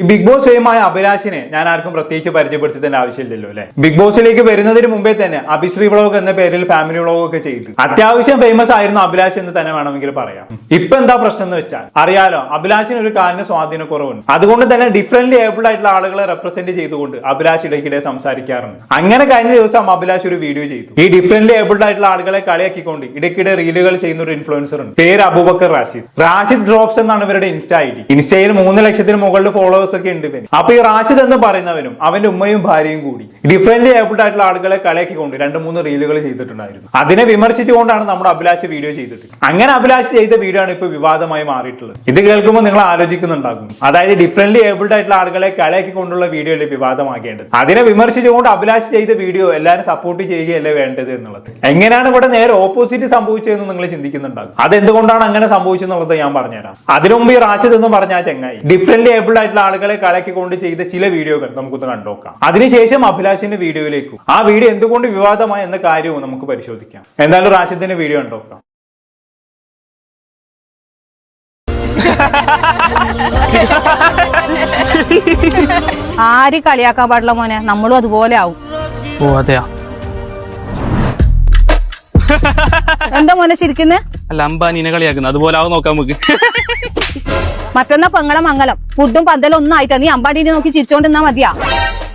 ഈ big boss ഫെയിമായ അഭിലാഷിനെ ഞാൻ ആർക്കും പ്രത്യേകിച്ച് പരിചയപ്പെടുത്തേണ്ട ആവശ്യമില്ലല്ലോ അല്ലെ? ബിഗ് ബോസിലേക്ക് വരുന്നതിന് മുമ്പേ തന്നെ അഭിശ്രീ വ്ളോഗ് എന്ന പേരിൽ ഫാമിലി വ്ളോഗ് ഒക്കെ ചെയ്ത്. അത്യാവശ്യം ഫേമസ് ആയിരുന്നു അഭിലാഷ് എന്ന് തന്നെ വേണമെങ്കിൽ പറയാം. ഇപ്പൊ എന്താ പ്രശ്നം എന്ന് വെച്ചാൽ അറിയാലോ അഭിലാഷിന് ഒരു കാലിന് സ്വാധീനക്കുറവുണ്ട്. അതുകൊണ്ട് തന്നെ ഡിഫറെന്റ് ഏബിൾഡ് ആയിട്ടുള്ള ആളുകളെ റെപ്രസെന്റ് ചെയ്തുകൊണ്ട് അഭിലാഷ് ഇടയ്ക്കിടെ സംസാരിക്കാറുണ്ട്. അങ്ങനെ കഴിഞ്ഞ ദിവസം അഭിലാഷ് ഒരു വീഡിയോ ചെയ്തു. ഈ ഡിഫറെന്റ് ഏബിൾഡ് ആയിട്ടുള്ള ആളുകളെ കളിയാക്കിക്കൊണ്ട് ഇടയ്ക്കിടെ റീലുകൾ ചെയ്യുന്ന ഒരു ഇൻഫ്ലുവൻസർ ഉണ്ട്. പേര് അബൂബക്കർ റാഷിദ്. റാഷിദ് ഡ്രോപ്സ് എന്നാണ് ഇവരുടെ ഇൻസ്റ്റ ഐ ഡി ഇൻസ്റ്റയിൽ മൂന്ന് ലക്ഷത്തിന് മുകളിൽ ഫോളോവേഴ്സ് ഒക്കെ ഉണ്ട് അപ്പൊ ഈ റാഷിദ് എന്ന് പറയുന്നവനും അവന്റെ ഉമ്മയും ഭാര്യയും കൂടി ഡിഫറെന്റ് ഏബിൾഡ് ആയിട്ടുള്ള ആളുകളെ കളിയാക്കിക്കൊണ്ട് രണ്ട് മൂന്ന് റീലുകൾ ചെയ്തിട്ടുണ്ടായിരുന്നു. അതിനെ വിമർശിച്ചുകൊണ്ടാണ് നമ്മുടെ അഭിലാഷ് വീഡിയോ ചെയ്തിട്ട് അങ്ങനെ അഭിലാഷ് ചെയ്ത വീഡിയോ ആണ് ഇപ്പൊ വിവാദമായി മാറിയിട്ടുള്ളത്. ഇത് കേൾക്കുമ്പോൾ നിങ്ങൾ ആലോചിക്കുന്നുണ്ടാകും. അതായത് ഡിഫറെന്റ് ഏബിൾഡ് ആയിട്ടുള്ള ആളുകളെ കളിയാക്കിക്കൊണ്ടുള്ള വീഡിയോ അല്ലേ വിവാദമാകേണ്ടത്? അതിനെ വിമർശിച്ചുകൊണ്ട് അഭിലാഷ് ചെയ്ത വീഡിയോ എല്ലാവരും സപ്പോർട്ട് ചെയ്യുകയല്ലേ വേണ്ടത് എന്നുള്ളത്. എങ്ങനെയാണ് ഇവിടെ നേരെ ഓപ്പോസിറ്റ് സംഭവിച്ചതെന്ന് നിങ്ങൾ ചിന്തിക്കുന്നുണ്ടാകും. അത് എന്തുകൊണ്ടാണ് അങ്ങനെ സംഭവിച്ചെന്നുള്ളത് ഞാൻ പറഞ്ഞുതരാം. അതിനുമുമ്പ് ഈ റാഷിദ് എന്ന് പറഞ്ഞ ചെങ്ങായി ഡിഫറെന്റ് ഏബിൾഡ് ആയിട്ടുള്ള ആളുകളെ കളക്കി കൊണ്ട് ചെയ്ത ചില വീഡിയോകൾ നമുക്കൊന്ന് കണ്ടുനോക്കാം. അതിനുശേഷം അഭിലാഷിന്റെ വീഡിയോയിലേക്കും. ആ വീഡിയോ എന്തുകൊണ്ട് വിവാദമായി എന്ന കാര്യവും നമുക്ക് പരിശോധിക്കാം. എന്തായാലും റാഷിദിന്റെ വീഡിയോ കണ്ടുനോക്കാം. ആര് കളിയാക്കാൻ പാടില്ല മോനെ? നമ്മളും അതുപോലെ ആവും. ഓ അതെയാ? എന്താ മോനെ ചിരിക്കുന്നേ? അല്ല അംബാനിനെ കളിയാക്കുന്നത്. അതുപോലെ ആവും നോക്കാം നമുക്ക്. മറ്റന്നാ പെങ്ങളെ മംഗലം. ഫുഡും പന്തലും ഒന്നും ആയിട്ടാ. നീ അമ്പാടിനെ നോക്കി ചിരിച്ചോണ്ടിരുന്നാ മതിയാ?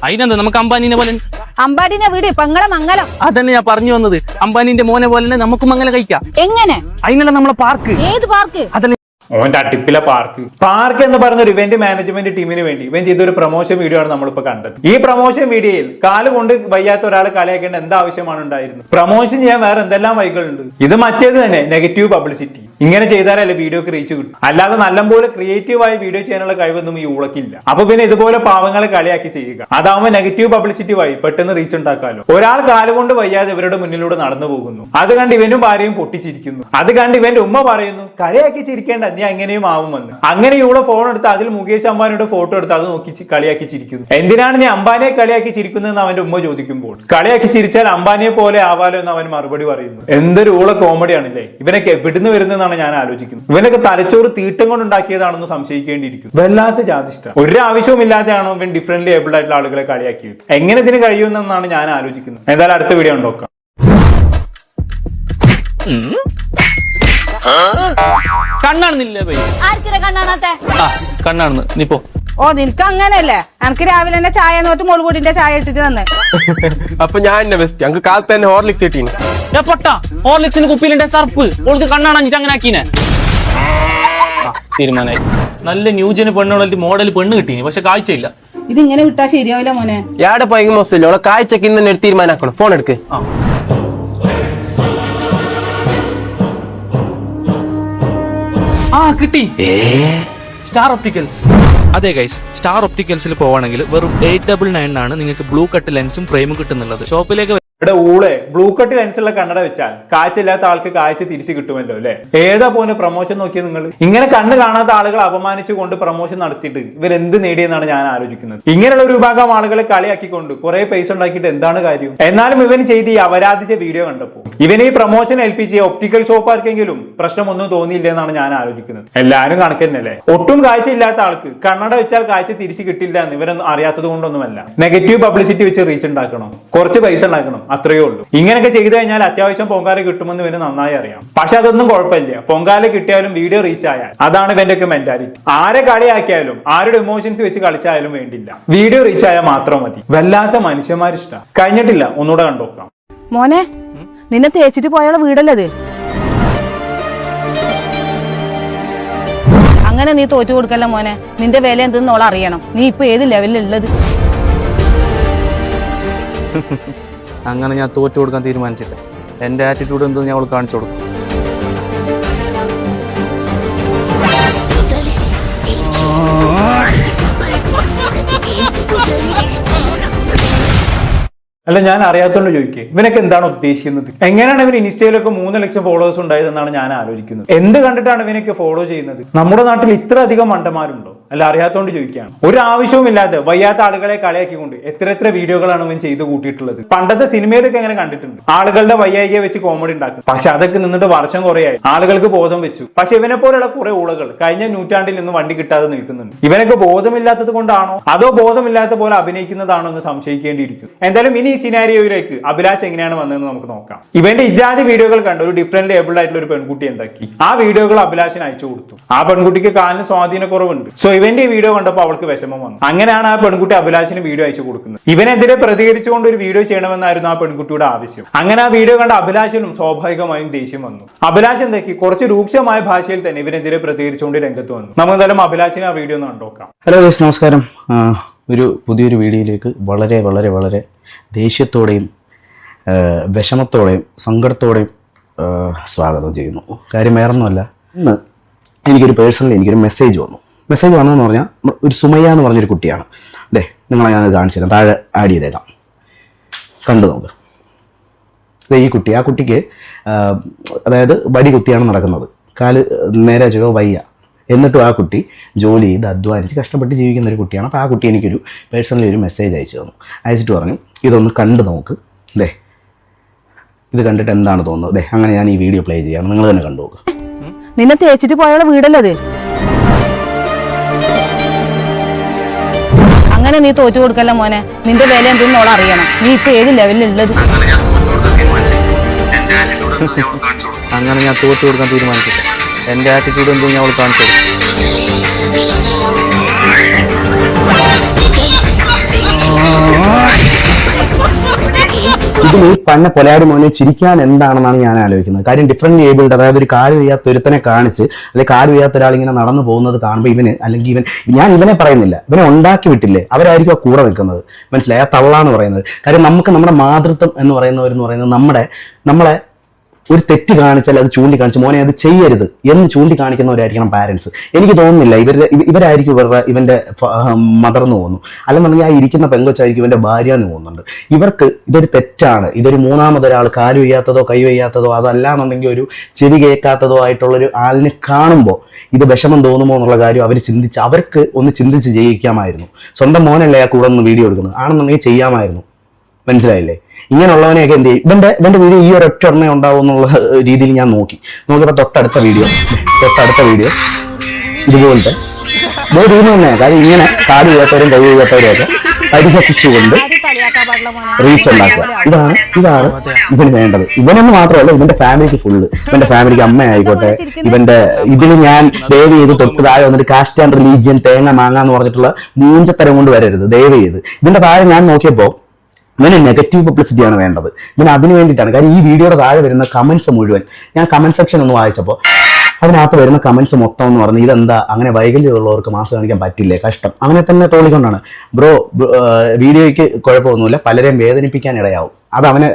അതിനെന്താ നമുക്ക് അംബാനിനെ പോലെ? അമ്പാടിനെ വീട് പെങ്ങളെ മംഗലം. അതന്നെ ഞാൻ പറഞ്ഞു വന്നത്. അംബാനിന്റെ മോനെ പോലെ തന്നെ നമുക്കും അങ്ങനെ കഴിക്കാം. എങ്ങനെ? അതിനല്ല നമ്മളെ പാർക്ക്. ഏത് പാർക്ക്? അതല്ലേ ഓന്റെ അട്ടിപ്പിലെ പാർക്ക് പാർക്ക് എന്ന് പറയുന്ന ഒരു ഇവന്റ് മാനേജ്മെന്റ് ടീമിന് വേണ്ടി ഇവൻ ചെയ്ത ഒരു പ്രൊമോഷൻ വീഡിയോ ആണ് നമ്മളിപ്പോ കണ്ടത്. ഈ പ്രൊമോഷൻ വീഡിയോയിൽ കാൽ കൊണ്ട് വയ്യാത്ത ഒരാൾ കളിയാക്കേണ്ട എന്താ ആവശ്യമാണ് ഉണ്ടായിരുന്നത്? പ്രൊമോഷൻ ചെയ്യാൻ വേറെ എന്തെല്ലാം വഴികളുണ്ട്? ഇത് മറ്റേത് തന്നെ നെഗറ്റീവ് പബ്ലിസിറ്റി ഇങ്ങനെ ചെയ്താലല്ലേ വീഡിയോക്ക് റീച്ച് കിട്ടും. അല്ലാതെ നല്ലപോലെ ക്രിയേറ്റീവ് ആയി വീഡിയോ ചെയ്യാനുള്ള കഴിവൊന്നും ഈ ഉളക്കില്ല അപ്പൊ പിന്നെ ഇതുപോലെ പാവങ്ങളെ കളിയാക്കി ചെയ്യുക. അതാവുമ്പോൾ നെഗറ്റീവ് പബ്ലിസിറ്റി വഴി പെട്ടെന്ന് റീച്ച് ഉണ്ടാക്കാലോ. ഒരാൾ കാലുകൊണ്ട് വയ്യാതെ ഇവരുടെ മുന്നിലൂടെ നടന്നു പോകുന്നു. അത് കണ്ട് ഇവനും ഭാര്യയും പൊട്ടിച്ചിരിക്കുന്നു. അത് കണ്ട് ഇവന്റെ ഉമ്മ പറയുന്നു കളിയാക്കി ചിരിക്കേണ്ട നീ എങ്ങനെയും ആവുമെന്ന് അങ്ങനെ ഇവളെ ഫോൺ എടുത്ത് അതിൽ മുകേഷ് അംബാനിയുടെ ഫോട്ടോ എടുത്ത് അത് നോക്കി കളിയാക്കി ചിരിക്കുന്നു. എന്തിനാണ് നീ അംബാനിയെ കളിയാക്കി ചിരിക്കുന്നതെന്ന് അവന്റെ ഉമ്മ ചോദിക്കുമ്പോൾ? കളിയാക്കി ചിരിച്ചാൽ അംബാനിയെ പോലെ ആവാലോ എന്ന് അവൻ മറുപടി പറയുന്നു. എന്തൊരു ഊള കോമഡി ആണല്ലേ? ഇവനൊക്കെ എവിടുന്ന് വരുന്നതെന്നാണ് ഞാൻ ആലോചിക്കുന്നത്. ഇവനൊക്കെ തലച്ചോറ് തീട്ടം കൊണ്ട് ഉണ്ടാക്കിയതാണെന്ന് സംശയിക്കേണ്ടിയിരിക്കുന്നു. വല്ലാത്ത ജാതിഷ്ട ഒരു ആവശ്യവും ഇല്ലാതെയാണോ ഇവൻ ഡിഫറെന്റ് ഏബിൾഡ് ആയിട്ടുള്ള ആളുകളെ കളിയാക്കിയത്? എങ്ങനെ ഇതിന് കഴിയുമെന്നാണ് ഞാൻ ആലോചിക്കുന്നത്. എന്തായാലും അടുത്ത വീഡിയോ ഉണ്ടോക്കാം കണ്ണാണെന്നില്ല ആർക്കിടെ കണ്ണാണത്തെ? ആ കണ്ണാണെന്ന്. നീ പോ. ഓ നിനക്ക് അങ്ങനല്ലേ എനിക്ക് രാവിലെ തന്നെ ചായ നോട്ട് മുളുകൂടിന്റെ ചായ ഇട്ടിട്ട് തന്നെ. അപ്പൊ ഞാൻ എന്നെ ബെസ്റ്റ് ഞങ്ങൾക്ക് കാലത്ത് തന്നെ ഹോർലിക്സ് കിട്ടീന് ഏ പൊട്ട. ഹോർലിക്സിന് കുപ്പിയിലുണ്ടെ സർപ്പ്. ഓൾക്ക് കണ്ണാണഞ്ഞിട്ട് അങ്ങനെ ആക്കീനെ. ആ, തീരുമാനായി നല്ല ന്യൂജന് പെണ്ണുള്ള മോഡൽ പെണ്ണ് കിട്ടീനി പക്ഷെ കാഴ്ചയില്ല. ഇതിങ്ങനെ വിട്ടാ ശരിയാവില്ല മോനെ. യാടെ പൈങ്ങ മോശമില്ല? അവളെ കാഴ്ചക്ക് ഇന്ന് തന്നെ തീരുമാനാക്കണം. ഫോൺ എടുക്ക്. ആ. ആ കിട്ടി. സ്റ്റാർ ഒപ്റ്റിക്കൽസ് അതെ ഗൈസ് സ്റ്റാർ ഒപ്റ്റിക്കൽസിൽ പോവാണെങ്കിൽ വെറും എയ്റ്റ് ഡബിൾ നയൻ ആണ് നിങ്ങൾക്ക് ബ്ലൂ കട്ട് ലെൻസും ഫ്രെയിമും കിട്ടുന്നുള്ളത്. ഷോപ്പിലേക്ക് ഇവിടെ ഊളെ ബ്ലൂ കട്ട് ലെൻസുള്ള കണ്ണട വെച്ചാൽ കാഴ്ചയില്ലാത്ത ആൾക്ക് കാഴ്ച തിരിച്ചു കിട്ടുമല്ലോ അല്ലെ? ഏതാ പോലെ പ്രൊമോഷൻ നോക്കിയത് നിങ്ങൾ ഇങ്ങനെ കണ്ണ് കാണാത്ത ആളുകൾ അപമാനിച്ചുകൊണ്ട് പ്രൊമോഷൻ നടത്തിയിട്ട് ഇവർ എന്ത് നേടിയെന്നാണ് ഞാൻ ആലോചിക്കുന്നത്. ഇങ്ങനെയുള്ള ഒരു വിഭാഗം ആളുകളെ കളിയാക്കിക്കൊണ്ട് കുറെ പൈസ ഉണ്ടാക്കിയിട്ട് എന്താണ് കാര്യം? എന്നാലും ഇവൻ ചെയ്ത് ഈ അപരാധിച്ച വീഡിയോ കണ്ടപ്പോൾ ഇവന് ഈ പ്രൊമോഷൻ ഏൽപ്പിച്ച് ഒപ്റ്റിക്കൽ ഷോപ്പ് ആർക്കെങ്കിലും പ്രശ്നമൊന്നും തോന്നിയില്ല എന്നാണ് ഞാൻ ആലോചിക്കുന്നത്. എല്ലാവരും കണക്കന്നല്ലേ? ഒട്ടും കാഴ്ച ഇല്ലാത്ത ആൾക്ക് കണ്ണട വെച്ചാൽ കാഴ്ച തിരിച്ചു കിട്ടില്ല എന്ന് ഇവരൊന്നും അറിയാത്തത് കൊണ്ടൊന്നുമല്ല. നെഗറ്റീവ് പബ്ലിസിറ്റി വെച്ച് റീച്ച് ഉണ്ടാക്കണം. കുറച്ച് പൈസ ഉണ്ടാക്കണം. അത്രയേ ഉള്ളൂ. ഇങ്ങനെയൊക്കെ ചെയ്തു കഴിഞ്ഞാൽ അത്യാവശ്യം പൊങ്കാല കിട്ടുമെന്ന് ഇവന് നന്നായി അറിയാം. പക്ഷെ അതൊന്നും കുഴപ്പമില്ല. പൊങ്കാല കിട്ടിയാലും വീഡിയോ റീച്ച് ആയാൽ അതാണ് ഇവന്റെ ഒക്കെ മെന്റാലിറ്റി ആരെ കളിയാക്കിയാലും ആരുടെ ഇമോഷൻസ് വെച്ച് കളിച്ചായാലും വേണ്ടില്ല. വീഡിയോ റീച്ച് ആയാൽ മാത്രം മതി. വല്ലാത്ത മനുഷ്യന്മാരിഷ്ടം. കഴിഞ്ഞിട്ടില്ല. ഒന്നുകൂടെ കണ്ടുനോക്കാം മോനെ നിന്നെ തേച്ചിട്ട് പോയാളെ വീടല്ലത് അങ്ങനെ നീ തോറ്റു കൊടുക്കല്ല മോനെ. നിന്റെ വില എന്തെന്ന് അറിയണം. നീ ഇപ്പൊ ഏത് ലെവലിലുള്ളത് അങ്ങനെ ഞാൻ തോറ്റു കൊടുക്കാൻ തീരുമാനിച്ചിട്ട്. എന്റെ ആറ്റിറ്റ്യൂഡ് എന്തെന്ന് ഞാൻ അവൾ കാണിച്ചു കൊടുക്കും. അല്ല ഞാൻ അറിയാത്തോണ്ട് ചോദിക്കേ. ഇവനൊക്കെ എന്താണ് ഉദ്ദേശിക്കുന്നത്? എങ്ങനെയാണ് ഇവൻ ഇൻസ്റ്റയിലൊക്കെ മൂന്ന് ലക്ഷം ഫോളോവേഴ്സ് ഉണ്ടായതെന്നാണ് ഞാൻ ആലോചിക്കുന്നത്. എന്ത് കണ്ടിട്ടാണ് ഇവനൊക്കെ ഫോളോ ചെയ്യുന്നത്? നമ്മുടെ നാട്ടിൽ ഇത്ര അധികം മണ്ടന്മാരുണ്ടോ? അല്ല അറിയാത്തോണ്ട് ചോദിക്കുകയാണ്. ഒരു ആവശ്യവുമില്ലാതെ വയ്യാത്ത ആളുകളെ കളിയാക്കിക്കൊണ്ട് എത്ര എത്ര വീഡിയോകളാണ് ഇവൻ ചെയ്ത് കൂട്ടിയിട്ടുള്ളത്? പണ്ടത്തെ സിനിമയിലൊക്കെ എങ്ങനെ കണ്ടിട്ടുണ്ട്. ആളുകളുടെ വയ്യായികയെ വെച്ച് കോമഡി ഉണ്ടാക്കും. പക്ഷെ അതൊക്കെ നിന്നിട്ട് വർഷം കുറയായി. ആളുകൾക്ക് ബോധം വെച്ചു. പക്ഷെ ഇവനെ പോലെയുള്ള കുറെ ഉളകൾ കഴിഞ്ഞ നൂറ്റാണ്ടിൽ നിന്ന് വണ്ടി കിട്ടാതെ നിൽക്കുന്നുണ്ട്. ഇവനൊക്കെ ബോധമില്ലാത്തത് കൊണ്ടാണോ? അതോ ബോധമില്ലാത്ത പോലെ അഭിനയിക്കുന്നതാണോ എന്ന് സംശയിക്കേണ്ടിയിരിക്കും എന്തായാലും ഇനി ഈ സിനാരിയോയിലേക്ക് അഭിലാഷ് എങ്ങനെയാണ് വന്നതെന്ന് നമുക്ക് നോക്കാം. ഇവന്റെ ഇജാതി വീഡിയോകൾ കണ്ട് ഒരു ഡിഫറെന്റ് ലേബിൾ ആയിട്ടുള്ള ഒരു പെൺകുട്ടി എന്താക്കി? ആ വീഡിയോകൾ അഭിലാഷിന് അയച്ചു കൊടുത്തു. ആ പെൺകുട്ടിക്ക് കാലിന് സ്വാധീനക്കുറവുണ്ട്. സോ ഇവന്റെ വീഡിയോ കണ്ടപ്പോൾ അവൾക്ക് വിഷമം വന്നു. അങ്ങനെയാണ് ആ പെൺകുട്ടി അഭിലാഷിന് വീഡിയോ അയച്ചു കൊടുക്കുന്നത്. ഇവനെതിരെ പ്രതികരിച്ചുകൊണ്ട് ഒരു വീഡിയോ ചെയ്യണമെന്നായിരുന്നു ആ പെൺകുട്ടിയുടെ ആവശ്യം. അങ്ങനെ ആ വീഡിയോ കണ്ട അഭിലാഷിനും സ്വാഭാവികമായും ദേഷ്യം വന്നു. അഭിലാഷ് എന്താക്കി? കുറച്ച് രൂക്ഷമായ ഭാഷയിൽ തന്നെ ഇവനെതിരെ പ്രതികരിച്ചുകൊണ്ട് രംഗത്ത് വന്നു. നമുക്ക് എന്തായാലും അഭിലാഷിനെ ആ വീഡിയോ ഒന്ന് കണ്ടോക്കാം. ഹലോ നമസ്കാരം. ഒരു പുതിയൊരു വീഡിയോയിലേക്ക് വളരെ വളരെ വളരെ ദേഷ്യത്തോടെയും വിഷമത്തോടെയും സങ്കടത്തോടെയും സ്വാഗതം ചെയ്യുന്നു. കാര്യം വേറൊന്നുമല്ല. ഇന്ന് എനിക്കൊരു പേഴ്സണലി എനിക്കൊരു മെസ്സേജ് വന്നു. മെസ്സേജ് വന്നതെന്ന് പറഞ്ഞാൽ ഒരു സുമയ്യ എന്ന് പറഞ്ഞൊരു കുട്ടിയാണ്. അതെ നിങ്ങളെ ഞാനത് കാണിച്ചു തരാം. താഴെ ആഡ് ചെയ്തേക്കാം. കണ്ടു നോക്ക്. ഈ കുട്ടി ആ കുട്ടിക്ക് അതായത് വടി കുത്തിയാണ് നടക്കുന്നത്. കാൽ നേരെ വെച്ചോ വയ്യ. എന്നിട്ടും ആ കുട്ടി ജോലി ചെയ്ത് അധ്വാനിച്ച് കഷ്ടപ്പെട്ട് ജീവിക്കുന്ന ഒരു കുട്ടിയാണ്. അപ്പോൾ ആ കുട്ടി എനിക്കൊരു പേഴ്സണലി ഒരു മെസ്സേജ് അയച്ചു തന്നു. അയച്ചിട്ട് പറഞ്ഞു ഇതൊന്ന് കണ്ടു നോക്ക്. ദേ ഇത് കണ്ടിട്ട് എന്താണ് തോന്നുന്നത് ദേ അങ്ങനെ ഞാൻ ഈ വീഡിയോ പ്ലേ ചെയ്യാം. നിങ്ങൾ തന്നെ കണ്ടു നോക്ക്. നിന്നെ തേച്ചിട്ട് പോയുള്ള വീടല്ലേ അങ്ങനെ നീ തോറ്റു കൊടുക്കല്ല മോനെ? നിന്റെ വില എന്തെന്ന് ഓൾ അറിയണം. നീ ഇപ്പൊ ഏത് ലെവലിലുള്ളത് അങ്ങനെ ഞാൻ തോറ്റു കൊടുക്കാൻ തീരുമാനിച്ചിട്ട് എന്റെ ആറ്റിറ്റ്യൂഡ് എന്തും ഞാൻ അവൾ കാണിച്ചു കൊടുക്കും. ഇതിൽ ഈ പന്ന പൊലാടി മോനെ ചിരിക്കാൻ എന്താണെന്നാണ് ഞാൻ ആലോചിക്കുന്നത്. കാര്യം ഡിഫറെന്റ് ഏബിൾഡ് അതായത് ഒരു കാൽ ചെയ്യാത്ത ഒരുത്തനെ കാണിച്ച് അല്ലെങ്കിൽ കാൽ ചെയ്യാത്ത ഒരാൾ ഇങ്ങനെ നടന്നു പോകുന്നത് കാണുമ്പോൾ ഇവന് അല്ലെങ്കിൽ ഇവൻ ഞാൻ ഇവനെ പറയുന്നില്ല. ഇവനെ ഉണ്ടാക്കി വിട്ടില്ലേ? അവരായിരിക്കും ആ കൂടെ നിൽക്കുന്നത്. മനസ്സിലായി? ആ തള്ളാന്ന് പറയുന്നത്. കാര്യം നമുക്ക് നമ്മുടെ മാതൃത്വം എന്ന് പറയുന്നവരെന്ന് പറയുന്നത് നമ്മുടെ നമ്മളെ ഒരു തെറ്റ് കാണിച്ചാൽ അത് ചൂണ്ടിക്കാണിച്ച് മോനെ അത് ചെയ്യരുത്. എന്ന് ചൂണ്ടിക്കാണിക്കുന്നവരായിരിക്കണം പാരൻസ് എനിക്ക് തോന്നുന്നില്ല ഇവരുടെ ഇവ- ഇവരായിരിക്കും ഇവരുടെ ഇവന്റെ മദർ എന്ന് തോന്നുന്നു. അല്ലെന്നുണ്ടെങ്കിൽ ആ ഇരിക്കുന്ന പെങ്കൊച്ചായിരിക്കും ഇവന്റെ ഭാര്യ എന്ന് തോന്നുന്നുണ്ട്. ഇവർക്ക് ഇതൊരു തെറ്റാണ്. ഇതൊരു മൂന്നാമതൊരാൾ കാൽ വയ്യാത്തതോ കൈ വയ്യാത്തതോ അതല്ലാന്നുണ്ടെങ്കിൽ ഒരു ചെവി കേൾക്കാത്തതോ ആയിട്ടുള്ളൊരു ആളിനെ കാണുമ്പോൾ ഇത് വിഷമം തോന്നുമോ എന്നുള്ള കാര്യം അവർ ചിന്തിച്ച് അവർക്ക് ഒന്ന് ചിന്തിച്ച് ജയിക്കാമായിരുന്നു സ്വന്തം മോനല്ലേ ആ കൂടെ ഒന്ന് വീഡിയോ എടുക്കുന്നത്? ആണെന്നുണ്ടെങ്കിൽ ചെയ്യാമായിരുന്നു. മനസ്സിലായില്ലേ? ഇങ്ങനെയുള്ളവനെയൊക്കെ എന്ത് ചെയ്യും? ഇവന്റെ ഇവന്റെ വീഡിയോ ഈ ഒരു ഒറ്റ എണ്ണ ഉണ്ടാവും എന്നുള്ള രീതിയിൽ ഞാൻ നോക്കി. നോക്കിയപ്പോൾ തൊട്ടടുത്ത വീഡിയോ. തൊട്ടടുത്ത വീഡിയോ. ഇതുപോലത്തെ. രീതി തന്നെ കാര്യം ഇങ്ങനെ കാട് ചെയ്യാത്തവരും കൈ ചെയ്യാത്തവരും ഒക്കെ പരിഹസിച്ചുകൊണ്ട് റീച്ച് ഉണ്ടാക്കുക. ഇതാണ് ഇതാണ് ഇവന് വേണ്ടത്. ഇവനൊന്നും മാത്രമല്ല ഇവന്റെ ഫാമിലിക്ക് ഫുള്ള് ഇവന്റെ ഫാമിലിക്ക് അമ്മ ആയിക്കോട്ടെ ഇവന്റെ ഇതിന് ഞാൻ ദയവ് ചെയ്ത് തൊട്ട് താഴെ വന്നിട്ട് കാസ്റ്റ് ആൻഡ് റിലീജിയൻ തേങ്ങ മാങ്ങ എന്ന് പറഞ്ഞിട്ടുള്ള മൂഞ്ചത്തരം കൊണ്ട് വരരുത്. ദയവ് ചെയ്ത്. ഇതിന്റെ താഴെ ഞാൻ നോക്കിയപ്പോൾ ഇവന് നെഗറ്റീവ് പബ്ലിസിറ്റി ആണ് വേണ്ടത്. ഇവന് അതിന് വേണ്ടിയിട്ടാണ്. കാര്യം ഈ വീഡിയോയുടെ താഴെ വരുന്ന കമൻസ് മുഴുവൻ ഞാൻ കമന്റ് സെക്ഷൻ ഒന്ന് വായിച്ചപ്പോൾ അതിനകത്ത് വരുന്ന കമൻസ് മൊത്തം എന്ന് പറഞ്ഞ് ഇതെന്താ അങ്ങനെ വൈകല്യമുള്ളവർക്ക് മാസം കാണിക്കാൻ പറ്റില്ലേ? കഷ്ടം. അങ്ങനെ തന്നെ തോളിക്കൊണ്ടാണ് ബ്രോ വീഡിയോയ്ക്ക് കുഴപ്പമൊന്നുമില്ല. പലരെയും വേദനിപ്പിക്കാൻ ഇടയാവും. അത് അവനെ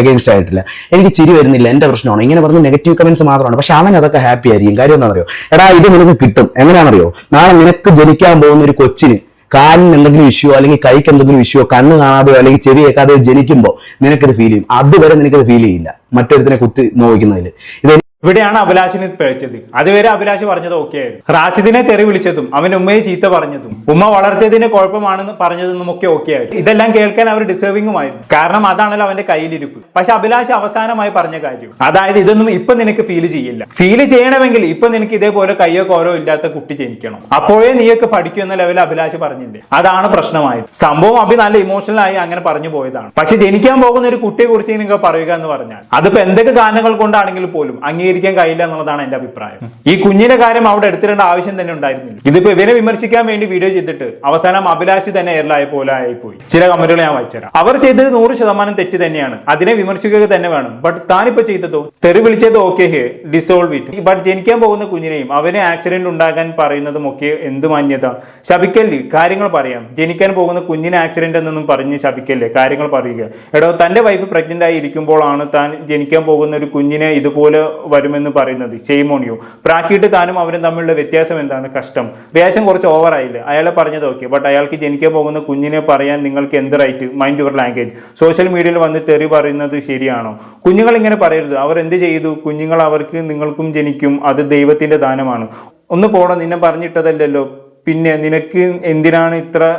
എഗെയിൻസ്റ്റ് ആയിട്ടില്ല. എനിക്ക് ചിരി വരുന്നില്ല. എന്റെ പ്രശ്നമാണ്. ഇങ്ങനെ പറഞ്ഞ് നെഗറ്റീവ് കമന്റ്സ് മാത്രമാണ്. പക്ഷെ അവൻ അതൊക്കെ ഹാപ്പി ആയിരിക്കും. കാര്യം എന്താണെന്നറിയോ? എടാ ഇത് നിനക്ക് കിട്ടും. എങ്ങനെയാണെന്നറിയോ? നാളെ നിനക്ക് ജനിക്കാൻ പോകുന്ന ഒരു കൊച്ചിന് കാലിന് എന്തെങ്കിലും ഇഷ്യൂ അല്ലെങ്കിൽ കൈക്ക് എന്തെങ്കിലും ഇഷ്യൂ കണ്ണ് കാണാതെയോ അല്ലെങ്കിൽ ചെവി കേൾക്കാതെയോ ജനിക്കുമ്പോൾ നിനക്കത് ഫീൽ ചെയ്യും. അതുവരെ നിനക്കത് ഫീൽ ചെയ്യില്ല. മറ്റൊരുത്തിനെ കുത്തി നോക്കുന്നതിൽ ഇത് ഇവിടെയാണ് അഭിലാഷിനെ പിഴച്ചത് അതുവരെ അഭിലാഷ് പറഞ്ഞത് ഓക്കെ ആയിരുന്നു. റാഷിദിനെ തെറി വിളിച്ചതും അവൻ ഉമ്മയെ ചീത്ത പറഞ്ഞതും ഉമ്മ വളർത്തിയതിന്റെ കുഴപ്പമാണെന്ന് പറഞ്ഞതെന്നും ഒക്കെ ഓക്കെ ആയിരുന്നു. ഇതെല്ലാം കേൾക്കാൻ അവർ ഡിസേർവിംഗുമായിരുന്നു കാരണം അതാണല്ലോ അവന്റെ കയ്യിലിരിപ്പ്. പക്ഷെ അഭിലാഷ് അവസാനമായി പറഞ്ഞ കാര്യം അതായത് ഇതൊന്നും ഇപ്പൊ നിനക്ക് ഫീൽ ചെയ്യില്ല. ഫീൽ ചെയ്യണമെങ്കിൽ ഇപ്പൊ നിനക്ക് ഇതേപോലെ കയ്യോ കോരോ ഇല്ലാത്ത കുട്ടി ജനിക്കണം. അപ്പോഴേ നീയൊക്കെ പഠിക്കൂ എന്ന ലെവലിൽ അഭിലാഷ് പറഞ്ഞില്ലേ? അതാണ് പ്രശ്നമായത്. സംഭവം അഭി നല്ല ഇമോഷണൽ ആയി അങ്ങനെ പറഞ്ഞു പോയതാണ്. പക്ഷെ ജനിക്കാൻ പോകുന്ന ഒരു കുട്ടിയെ കുറിച്ച് നിങ്ങൾക്ക് പറയുക എന്ന് പറഞ്ഞാൽ അതിപ്പോ എന്തൊക്കെ കാരണങ്ങൾ കൊണ്ടാണെങ്കിൽ പോലും അംഗീകരിക്കാൻ കഴിയില്ല എന്നുള്ളതാണ് എന്റെ അഭിപ്രായം. ഈ കുഞ്ഞിന്റെ കാര്യം അവിടെ എടുത്തിടേണ്ട ആവശ്യം തന്നെ ഉണ്ടായിരുന്നില്ല. ഇതിപ്പോ ഇവരെ വിമർശിക്കാൻ വേണ്ടി വീഡിയോ ചെയ്തിട്ട് അവസാനം അഭിലാഷി തന്നെ എയറിലായ പോലെ ആയിപ്പോയി. ചില കമന്റുകൾ ഞാൻ വായിച്ചുതരാം. അവർ ചെയ്തത് നൂറ് ശതമാനം തെറ്റ് തന്നെയാണ്. അതിനെ വിമർശിക്കുക തന്നെ വേണം. ബട്ട് താനിപ്പോ ചെയ്തതോ? തെറി വിളിച്ചത് okay hey dissolve it but ജനിക്കാൻ പോകുന്ന കുഞ്ഞിനെയും അവനെ ആക്സിഡന്റ് ഉണ്ടാകാൻ പറയുന്നതും ഒക്കെ എന്ത് മാന്യത? ശപിക്കല്ലേ കാര്യങ്ങൾ പറയാം. ജനിക്കാൻ പോകുന്ന കുഞ്ഞിന് ആക്സിഡന്റ് എന്നൊന്നും പറഞ്ഞ് ശപിക്കല്ലേ കാര്യങ്ങൾ പറയുക. എടോ തന്റെ വൈഫ് പ്രഗ്നന്റ് ആയി ഇരിക്കുമ്പോഴാണ് താൻ ജനിക്കാൻ പോകുന്ന ഒരു കുഞ്ഞിനെ ഇതുപോലെ വരുമെന്ന് പറയുന്നത്. ഷെയ്മോണിയോ പ്രാക്കിയിട്ട് താനും അവരും തമ്മിലുള്ള വ്യത്യാസം എന്താണ്? കഷ്ടം. വേഷം കുറച്ച് ഓവർ ആയില്ലേ? അയാളെ പറഞ്ഞത് ഓക്കെ ബട്ട് അയാൾക്ക് ജനിക്കാൻ പോകുന്ന കുഞ്ഞിനെ പറയാൻ നിങ്ങൾക്ക് എന്ത് right mind your language social മീഡിയയിൽ വന്ന് തെറി പറയുന്നത് ശരിയാണോ? കുഞ്ഞുങ്ങൾ ഇങ്ങനെ പറയരുത്. അവർ എന്ത് ചെയ്തു? കുഞ്ഞുങ്ങൾ അവർക്ക് നിങ്ങൾക്കും ജനിക്കും. അത് ദൈവത്തിന്റെ ദാനമാണ്. ഒന്ന് പോടാ നിന്നെ പറഞ്ഞിട്ടതല്ലല്ലോ. പിന്നെ നിനക്ക് എന്തിനാണ് ഇത്ര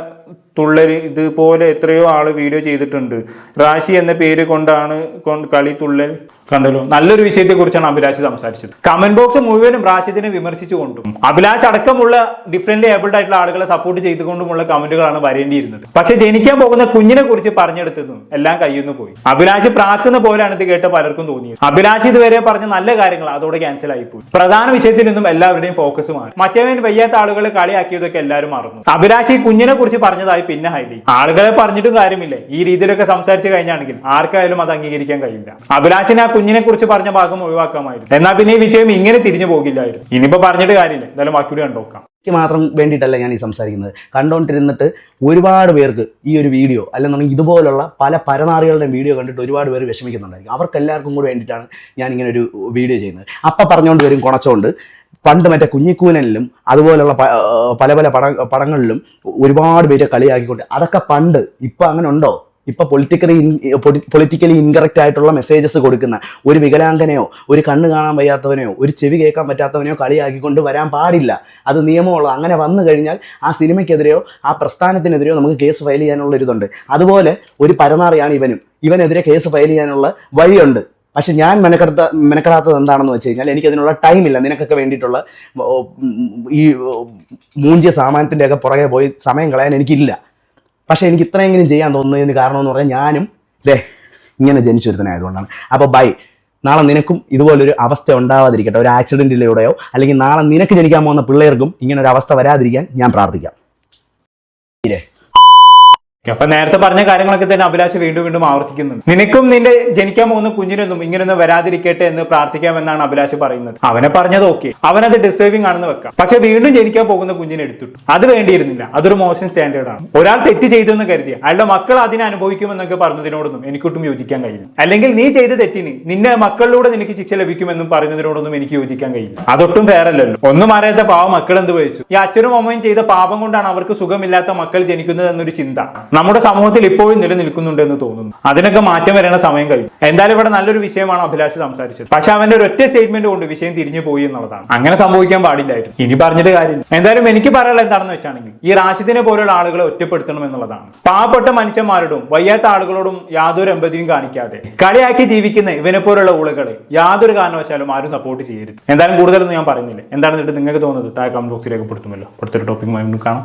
തുള്ളൽ ഇതുപോലെ എത്രയോ ആൾ വീഡിയോ ചെയ്തിട്ടുണ്ട്. റാശി എന്ന പേര് കൊണ്ടാണ് കൊണ്ട് കളി തുള്ളൽ. കണ്ടല്ലോ. നല്ലൊരു വിഷയത്തെക്കുറിച്ചാണ് അഭിലാഷ് സംസാരിച്ചത്. കമന്റ് ബോക്സ് മുഴുവനും റാഷിദിനെ വിമർശിച്ചുകൊണ്ടും അഭിലാഷ് അടക്കമുള്ള ഡിഫറെന്റ് ഏബിൾഡ് ആയിട്ടുള്ള ആളുകളെ സപ്പോർട്ട് ചെയ്തുകൊണ്ടുമുള്ള കമന്റുകളാണ് വരേണ്ടിയിരുന്നത്. പക്ഷെ ജനിക്കാൻ പോകുന്ന കുഞ്ഞിനെ കുറിച്ച് പറഞ്ഞെടുത്തത് എല്ലാം കയ്യുന്നു പോയി. അഭിലാഷ് പ്രാക്കുന്ന പോലെയാണ് ഇത് കേട്ട പലർക്കും തോന്നിയത്. അഭിലാഷ് ഇതുവരെ പറഞ്ഞ നല്ല കാര്യങ്ങൾ അതോടെ ക്യാൻസൽ ആയി പോയി. പ്രധാന വിഷയത്തിൽ നിന്നും എല്ലാവരുടെയും ഫോക്കസ് മാറി. മറ്റേവൻ വയ്യാത്ത ആളുകളെ കളിയാക്കിയതൊക്കെ എല്ലാവരും മറന്നു. അഭിലാഷ് ഈ കുഞ്ഞിനെ കുറിച്ച് പറഞ്ഞതായി പിന്നെ ഹൈലി. ആളുകളെ പറഞ്ഞിട്ടും കാര്യമില്ല. ഈ രീതിയിലൊക്കെ സംസാരിച്ച് കഴിഞ്ഞാണെങ്കിൽ ആർക്കായാലും അത് അംഗീകരിക്കാൻ കഴിയില്ല. അഭിലാഷിന് ആ കുഞ്ഞിനെ കുറിച്ച് പറഞ്ഞ ഭാഗം ഒഴിവാക്കാമായിരുന്നു. എന്നാൽ പിന്നെ ഈ വിഷയം ഇങ്ങനെ തിരിഞ്ഞു പോകില്ലായിരുന്നു. ഇനിയിപ്പോ പറഞ്ഞിട്ട് കാര്യമില്ല. എന്തായാലും ബാക്കിയുടെ കണ്ടോക്കാം മാത്രം വേണ്ടിയിട്ടല്ല ഞാൻ ഈ സംസാരിക്കുന്നത്. കണ്ടുകൊണ്ടിരുന്നിട്ട് ഒരുപാട് പേർക്ക് ഈ ഒരു വീഡിയോ അല്ലെന്നുണ്ടെങ്കിൽ ഇതുപോലുള്ള പല പരനാറികളുടെയും വീഡിയോ കണ്ടിട്ട് ഒരുപാട് പേര് വിഷമിക്കുന്നുണ്ടായിരിക്കും. അവർക്ക് എല്ലാവർക്കും കൂടി വേണ്ടിയിട്ടാണ് ഞാൻ ഇങ്ങനെ ഒരു വീഡിയോ ചെയ്യുന്നത്. അപ്പം പറഞ്ഞുകൊണ്ട് വരും കുണച്ചുകൊണ്ട് പണ്ട് മറ്റേ കുഞ്ഞിക്കൂനലിലും അതുപോലെയുള്ള പല പല പട പടങ്ങളിലും ഒരുപാട് പേര് കളിയാക്കിക്കൊണ്ട് അതൊക്കെ പണ്ട് ഇപ്പം അങ്ങനെ ഉണ്ടോ? ഇപ്പൊ പൊളിറ്റിക്കലി പൊളിറ്റിക്കലി ഇൻകറക്റ്റ് ആയിട്ടുള്ള മെസ്സേജസ് കൊടുക്കുന്ന ഒരു വികലാംഗനെയോ ഒരു കണ്ണ് കാണാൻ വയ്യാത്തവനെയോ ഒരു ചെവി കേൾക്കാൻ പറ്റാത്തവനെയോ കളിയാക്കിക്കൊണ്ട് വരാൻ പാടില്ല. അത് നിയമമുള്ളത്. അങ്ങനെ വന്നു കഴിഞ്ഞാൽ ആ സിനിമയ്ക്കെതിരെയോ ആ പ്രസ്ഥാനത്തിനെതിരെയോ നമുക്ക് കേസ് ഫയൽ ചെയ്യാനുള്ള ഒരിതുണ്ട്. അതുപോലെ ഒരു പരനാറിയാണ് ഇവനും. ഇവനെതിരെ കേസ് ഫയൽ ചെയ്യാനുള്ള വഴിയുണ്ട്. പക്ഷെ ഞാൻ മെനക്കെടുത്ത മെനക്കെടാത്തത് എന്താണെന്ന് വെച്ച് കഴിഞ്ഞാൽ എനിക്കതിനുള്ള ഇല്ല. നിനക്കൊക്കെ വേണ്ടിയിട്ടുള്ള ഈ മൂഞ്ചിയ സാമാനത്തിന്റെ ഒക്കെ പുറകെ പോയി സമയം കളയാൻ എനിക്കില്ല. പക്ഷെ എനിക്ക് ഇത്രയെങ്കിലും ചെയ്യാൻ തോന്നുന്നതിന് കാരണം എന്ന് പറഞ്ഞാൽ ഞാനും ദേ ഇങ്ങനെ ജനിച്ചൊരുത്തനായതുകൊണ്ടാണ്. അപ്പോൾ ബൈ. നാളെ നിനക്കും ഇതുപോലൊരു അവസ്ഥ ഉണ്ടാവാതിരിക്കട്ടെ. ഒരു ആക്സിഡന്റിലൂടെയോ അല്ലെങ്കിൽ നാളെ നിനക്ക് ജനിക്കാൻ പോകുന്ന പിള്ളേർക്കും ഇങ്ങനെ ഒരു അവസ്ഥ വരാതിരിക്കാൻ ഞാൻ പ്രാർത്ഥിക്കാം. അപ്പൊ നേരത്തെ പറഞ്ഞ കാര്യങ്ങളൊക്കെ തന്നെ അഭിലാഷ് വീണ്ടും വീണ്ടും ആവർത്തിക്കുന്നു. നിനക്കും നിന്റെ ജനിക്കാൻ പോകുന്ന കുഞ്ഞിനൊന്നും ഇങ്ങനൊന്നും വരാതിരിക്കട്ടെ എന്ന് പ്രാർത്ഥിക്കാമെന്നാണ് അഭിലാഷ് പറയുന്നത്. അവനെ പറഞ്ഞത് ഓക്കെ. അവനത് ഡിസേർവിംഗ് ആണെന്ന് വെക്കാം. പക്ഷെ വീണ്ടും ജനിക്കാൻ പോകുന്ന കുഞ്ഞിനെ എടുത്തിട്ടു. അത് വേണ്ടിയിരുന്നില്ല. അതൊരു മോശം സ്റ്റാൻഡേർഡ് ആണ്. ഒരാൾ തെറ്റ് ചെയ്തു എന്ന് കരുതി അയാളുടെ മക്കൾ അതിനെ അനുഭവിക്കുമെന്നൊക്കെ പറഞ്ഞതിനോടൊന്നും എനിക്കൊട്ടും യോജിക്കാൻ കഴിയില്ല. അല്ലെങ്കിൽ നീ ചെയ്ത തെറ്റിന് നിന്നെ മക്കളിലൂടെ നിനക്ക് ശിക്ഷ ലഭിക്കുമെന്നും പറയുന്നതിനോടൊന്നും എനിക്ക് യോജിക്കാൻ കഴിയില്ല. അതൊട്ടും ഫെയർ അല്ലല്ലോ. ഒന്നും അറിയാത്ത പാവ മക്കൾ എന്ത് വഹിച്ചു ഈ അച്ഛനും അമ്മയും ചെയ്ത പാപം കൊണ്ടാണ് അവർക്ക് സുഖമില്ലാത്ത മക്കൾ ജനിക്കുന്നത് എന്നൊരു ചിന്ത. നമ്മുടെ സമൂഹത്തിൽ ഇപ്പോഴും നിലനിൽക്കുന്നുണ്ട് എന്ന് തോന്നുന്നു. അതിനൊക്കെ മാറ്റം വരേണ്ട സമയം കഴിഞ്ഞു. എന്തായാലും ഇവിടെ നല്ലൊരു വിഷയമാണ് അഭിലാഷ് സംസാരിച്ചത്. പക്ഷെ അവന്റെ ഒരു ഒറ്റ സ്റ്റേറ്റ്മെന്റ് കൊണ്ട് വിഷയം തിരിഞ്ഞു പോയി എന്നുള്ളതാണ്. അങ്ങനെ സംഭവിക്കാൻ പാടില്ലായിരുന്നു. ഇനി പറഞ്ഞിട്ട് കാര്യം എന്തായാലും എനിക്ക് പറയാനുള്ള എന്താണെന്ന് വെച്ചാണെങ്കിൽ ഈ റാഷിദിനെ പോലുള്ള ആളുകളെ ഒറ്റപ്പെടുത്തണം എന്നുള്ളതാണ്. പാവപ്പെട്ട മനുഷ്യന്മാരോടും വയ്യാത്ത ആളുകളോടും യാതൊരു എമ്പതിയും കാണിക്കാതെ കളിയാക്കി ജീവിക്കുന്ന ഇവനെ പോലുള്ള ഊളുകളെ യാതൊരു കാരണവശാലും ആരും സപ്പോർട്ട് ചെയ്യരുത്. എന്തായാലും കൂടുതലൊന്നും ഞാൻ പറഞ്ഞില്ല എന്താണ് നിങ്ങൾക്ക് തോന്നുന്നത് താഴെ കമന്റ് ബോക്സിൽ രേഖപ്പെടുത്തുമല്ലോ. അടുത്തൊരു ടോപ്പിക്കുമായി കാണാം.